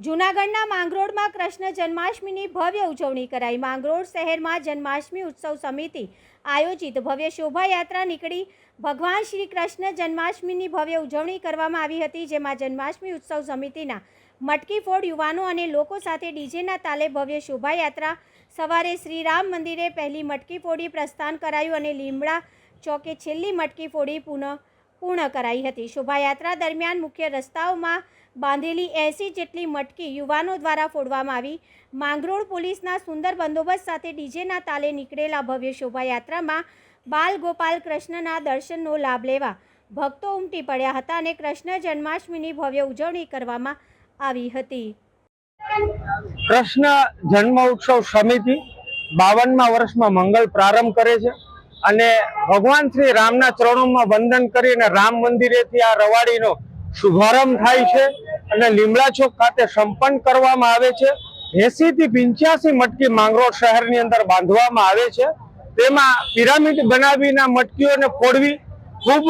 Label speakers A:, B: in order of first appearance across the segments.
A: જૂનાગઢના માંગરોળમાં કૃષ્ણ જન્માષ્ટમીની ભવ્ય ઉજવણી કરાઈ. માંગરોળ શહેરમાં જન્માષ્ટમી ઉત્સવ સમિતિ આયોજિત ભવ્ય શોભાયાત્રા નીકળી. ભગવાન શ્રી કૃષ્ણ જન્માષ્ટમીની ભવ્ય ઉજવણી કરવામાં આવી હતી, જેમાં જન્માષ્ટમી ઉત્સવ સમિતિના મટકી ફોડ યુવાનો અને લોકો સાથે ડીજેના તાલે ભવ્ય શોભાયાત્રા. સવારે શ્રીરામ મંદિરે પહેલી મટકી ફોડી પ્રસ્થાન કરાયું અને લીમડા ચોકે છેલ્લી મટકી ફોડી પુનઃ પૂર્ણ કરાઈ હતી. શોભાયાત્રા દરમિયાન મુખ્ય રસ્તાઓમાં બાંધેલી એસી જેટલી મટકી યુવાનો દ્વારા ફોડવામાં આવી. માંગરોળ પોલીસના સુંદર બંદોબસ્ત સાથે ડીજેના તાલે નીકળેલા ભવ્ય શોભાયાત્રામાં બાલ ગોપાલ કૃષ્ણના દર્શનનો લાભ લેવા ભક્તો ઉમટી પડ્યા હતા અને કૃષ્ણ જન્માષ્ટમીની ભવ્ય ઉજવણી કરવામાં આવી હતી.
B: કૃષ્ણ જન્મ ઉત્સવ સમિતિ બાવનમાં વર્ષમાં મંગલ પ્રારંભ કરે છે. અને ભગવાન શ્રી રામના ચરણોમાં વંદન કરીને રામ મંદિરેથી આ રવાડીનો શુભારંભ થાય છે અને લીમડા ચોક ખાતે સંપન્ન કરવામાં આવે છે. એસી થી પિંચ્યાસી મટકી માંગરોળ શહેરની અંદર બાંધવામાં આવે છે. તેમાં પિરામિડ બનાવીના મટકીઓને ફોડવી ખૂબ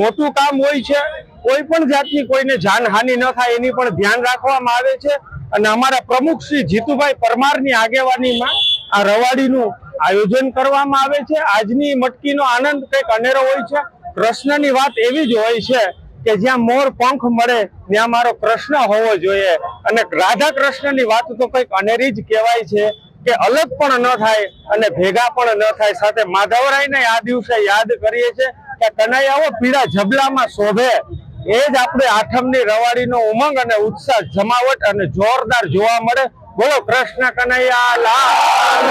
B: મોટું કામ હોય છે. કોઈ પણ જાતની કોઈને જાનહાનિ ન થાય એની પણ ધ્યાન રાખવામાં આવે છે. અને અમારા પ્રમુખ શ્રી જીતુભાઈ પરમારની આગેવાનીમાં આ રવાડીનું આયોજન કરવામાં આવે છે. આજની મટકીનો આનંદ કંઈક અનેરો હોય છે. કૃષ્ણની વાત એવી જ હોય છે કે જ્યાં મોર પંખ મળે, ત્યાં મારો કૃષ્ણ હોવો જોઈએ. અને રાધા કૃષ્ણની વાત તો કંઈક અનેરી જ કહેવાય છે કે અલગ પણ ન થાય અને ભેગા પણ ન થાય. સાથે માધવરાયને આ દિવસે યાદ કરીએ છીએ કે કનૈયાઓ પીળા જબલામાં શોભે. એ જ આપણે આઠમની રવાડીનો ઉમંગ અને ઉત્સાહ, જમાવટ અને જોરદાર જોવા મળે. બોલો કૃષ્ણ કનૈયા, લાલ.